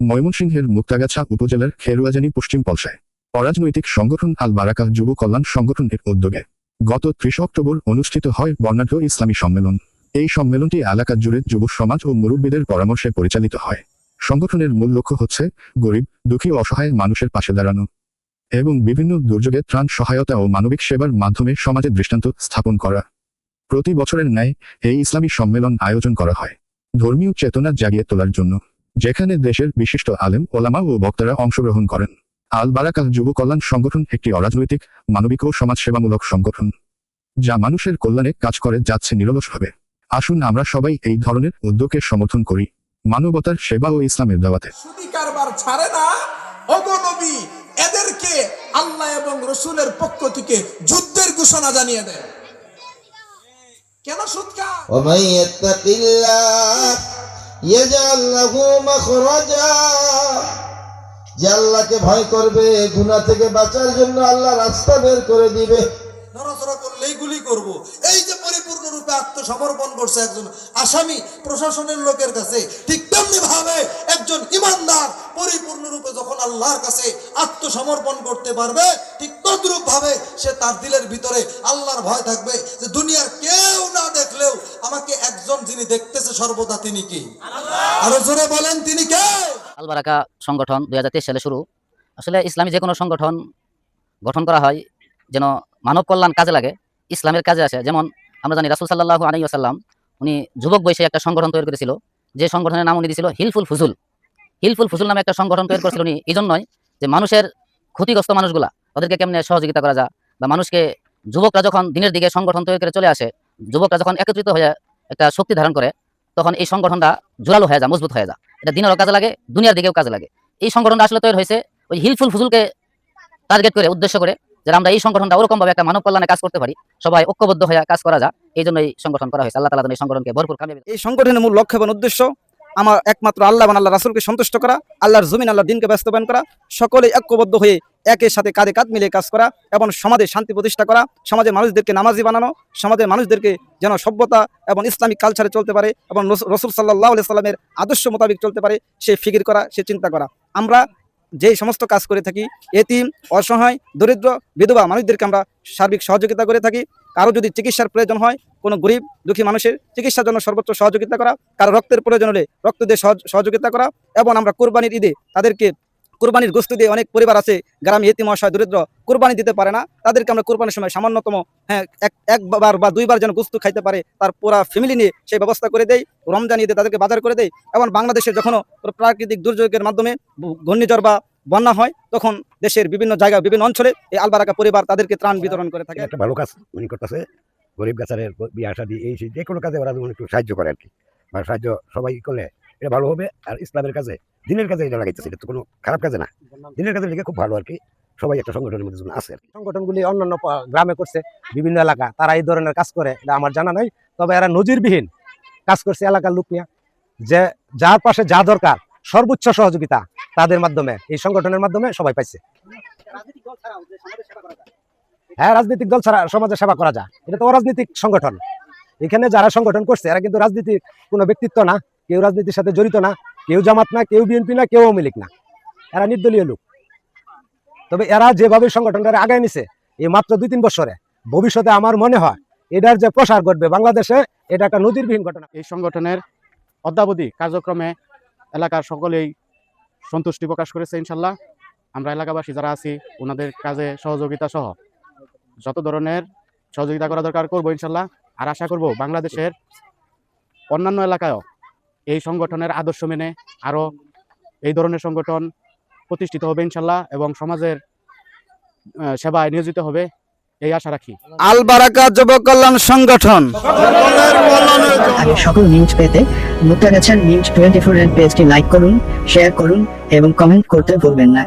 ময়মনসিংহের মুক্তাগাছা উপজেলার খেরুয়াজানি পশ্চিম পলসায়। অরাজনৈতিক সংগঠন আল বারাকা যুব কল্যাণ সংগঠনের উদ্যোগে গত ত্রিশ অক্টোবর অনুষ্ঠিত হয় বর্ণাঢ্য ইসলামী সম্মেলন। এই সম্মেলনটি এলাকা জুড়ে যুব সমাজ ও মুরব্বীদের পরামর্শে পরিচালিত হয়। সংগঠনের মূল লক্ষ্য হচ্ছে গরিব, দুঃখী অসহায় মানুষের পাশে দাঁড়ানো এবং বিভিন্ন দুর্যোগে ত্রাণ, সহায়তা ও মানবিক সেবার মাধ্যমে সমাজে দৃষ্টান্ত স্থাপন করা। প্রতি বছরের ন্যায় এই ইসলামী সম্মেলন আয়োজন করা হয়। ধর্মীয় চেতনা জাগিয়ে তোলার জন্য। যেখানে দেশের বিশিষ্ট আলেম ওলামা ও বক্তারা অংশগ্রহণ করেন। আল বারাকাল যুব কল্যাণ সংগঠন একটি অরাজনৈতিক মানবিক ও সমাজসেবামূলক সংগঠন যা মানুষের কল্যাণে কাজ করে যাচ্ছে নিরলসভাবে। আসুন আমরা সবাই এই ধরনের উদ্যোগের সমর্থন করি মানবতার সেবা ও ইসলামের দাওয়াতে। এদেরকে আল্লাহ এবং রসুলের পক্ষ থেকে যুদ্ধের ঘোষণা জানিয়ে দেয় কেন সুৎকার? ইয়াজাল লাহু মাখরাজা। যে আল্লাহকে ভয় করবে গুনা থেকে বাঁচার জন্য আল্লাহ রাস্তা বের করে দিবে। নড়াচড়া করলেই গুলি করব। এই যে রূপে আত্মসমর্পণ করছে একজন আসামি প্রশাসনের লোকের কাছে ঠিক তেমনি ভাবে একজন ইমানদার পরিপূর্ণ রূপে যখন আল্লাহর কাছে আত্মসমর্পণ করতে পারবে ঠিক তদ্রূপ ভাবে সে তার দিলের ভিতরে আল্লাহর ভয় থাকবে যে দুনিয়ার কেউ না দেখলেও আমাকে একজন যিনি দেখতেছে সর্বদা তিনি কি? আরও জোরে বলেন তিনি কে? আলবারাকা সংগঠন দুই হাজার তেইশ সালে শুরু। আসলে ইসলামী যে কোনো সংগঠন গঠন করা হয় যেন মানব কল্যাণ কাজে লাগে। ইসলামের কাজে আসে। যেমন আমরা জানি রাসুল সাল্লাহ আলী আসাল্লাম উনি যুবক বয়সে একটা সংগঠন তৈরি করেছিল। যে সংগঠনের নাম উনি দিয়েছিল হিলফুল ফুজুল। হিলফুল ফুজুল নামে একটা সংগঠন তৈরি করেছিল উনি। এই জন্যই যে মানুষের ক্ষতিগ্রস্ত মানুষগুলা তাদেরকে কেমনে সহযোগিতা করা যায়? বা মানুষকে যুবকরা যখন দিনের দিকে সংগঠন তৈরি করে চলে আসে, যুবকরা যখন একত্রিত হয়ে একটা শক্তি ধারণ করে, তখন এই সংগঠনটা জোরালো হয়ে যায়, মজবুত হয়ে যায়। এটা দিনেরও কাজে লাগে, দুনিয়ার দিকেও কাজে লাগে। এই সংগঠনটা আসলে তৈরি হয়েছে ওই হিলফুল ফুজুলকে টার্গেট করে, উদ্দেশ্য করে যে আমরা এই সংগঠনটা ওরকম ভাবে একটা মানব কল্যাণে কাজ করতে পারি, সবাই ঐক্যবদ্ধ হয়ে কাজ করা যায় এই জন্য এই সংগঠন করা হয়েছে। আল্লাহ তালা এই সংগঠনকে ভরপুর কামিয়াবি এই সংগঠনের মূল লক্ষ্য এবং উদ্দেশ্য, আমার একমাত্র আল্লাহ আল্লাহ রাসুলকে সন্তুষ্ট করা, আল্লাহর জমিন, আল্লাহর দিনকে বাস্তবায়ন করা সকলে ঐক্যবদ্ধ হয়ে একের সাথে কাঁধে কাঁধ মিলিয়ে কাজ করা এবং সমাজে শান্তি প্রতিষ্ঠা করা, সমাজের মানুষদেরকে নামাজি বানানো, সমাজের মানুষদেরকে যেন সভ্যতা এবং ইসলামিক কালচারে চলতে পারে এবং রসুল সাল্লাহ সাল্লামের আদর্শ মোতাবেক চলতে পারে, সে ফিকির করা, সে চিন্তা করা। আমরা যে সমস্ত কাজ করে থাকি, এতিম, অসহায়, দরিদ্র, বিধবা মানুষদেরকে আমরা সার্বিক সহযোগিতা করে থাকি। কারও যদি চিকিৎসার প্রয়োজন হয়, কোনো গরিব, দুঃখী মানুষের চিকিৎসার জন্য সর্বোচ্চ সহযোগিতা করা, কারও রক্তের প্রয়োজন হলে রক্ত দিয়ে সহযোগিতা করা, এবং আমরা কোরবানির ঈদে তাদেরকে কোরবানির গোস্ত দিয়ে অনেক পরিবার আছে, গ্রামে এতিম, অসহায়, দরিদ্র, কোরবানি দিতে পারে না, তাদেরকে আমরা কোরবানির সময় সামান্যতম হ্যাঁ এক, একবার বা দুইবার যেন গোস্ত খাইতে পারে, তার পুরা ফ্যামিলি নিয়ে সেই ব্যবস্থা করে দেয় রমজান ঈদে তাদেরকে বাজার করে দেয় এবং বাংলাদেশে যখন প্রাকৃতিক দুর্যোগের মাধ্যমে ঘূর্ণিঝড় বা বন্যা হয়, তখন দেশের বিভিন্ন জায়গা বিভিন্ন অঞ্চলে এই আলবারাকা পরিবার তাদেরকে ত্রাণ বিতরণ করে থাকে। একটা ভালো কাজ উনি করতেছে, গরিব গাছারের বিয়ে আসা দিয়ে এই যে কোনো কাজে ওরা একটু সাহায্য করে আর কি সাহায্য সবাই করলে এটা ভালো হবে, আর ইসলামের কাছে দিনের কাজে এটা লাগাইতেছে এটা তো কোনো খারাপ কাজে না। দিনের কাজে লেগে খুব ভালো আর কি। সবাই একটা সংগঠনের মধ্যে আছে আর কি। সংগঠনগুলি অন্যান্য গ্রামে করছে বিভিন্ন এলাকা তারা এই ধরনের কাজ করে এটা আমার জানা নাই। তবে এরা নজিরবিহীন কাজ করছে এলাকার লোক নিয়ে। যে যার পাশে যা দরকার সর্বোচ্চ সহযোগিতা তাদের মাধ্যমে এই সংগঠনের মাধ্যমে সবাই পাইছে। হ্যাঁ রাজনৈতিক দল ছাড়া সমাজে সেবা করা যায়। এটা তো অরাজনৈতিক সংগঠন। এখানে যারা সংগঠন করছে এরা কিন্তু রাজনীতির কোনো ব্যক্তিত্ব না কেউ রাজনীতির সাথে জড়িত না। কেউ জামাত না, কেউ বিএনপি না, কেউ আওয়ামী লীগ না। এরা নির্দলীয় লোক। তবে এরা যেভাবে সংগঠনটা আগায় নিছে, এই মাত্র দুই তিন বছরে, ভবিষ্যতে আমার মনে হয় এটার যে প্রসার ঘটবে বাংলাদেশে, এটা একটা নজিরবিহীন ঘটনা। এই সংগঠনের অদ্যাবধি কার্যক্রমে এলাকার সকলেই সন্তুষ্টি প্রকাশ করেছে ইনশাল্লাহ। আমরা এলাকাবাসী যারা আছি, ওনাদের কাজে সহযোগিতা সহ যত ধরনের সহযোগিতা করা দরকার করব ইনশাল্লাহ। আর আশা করব বাংলাদেশের অন্যান্য এলাকায়ও এই সংগঠনের আদর্শ মেনে আরও এই ধরনের সংগঠন প্রতিষ্ঠিত হবে ইনশাল্লাহ এবং সমাজের আহ, সেবায় নিয়োজিত হবে এই আশা রাখি। আল বারাকা যুব কল্যাণ সংগঠন। আগে সকল নিউজ পেতে মুক্তাগাছার নিউজ টোয়েন্টি ফোর এর পেজটি লাইক করুন শেয়ার করুন এবং কমেন্ট করতে ভুলবেন না।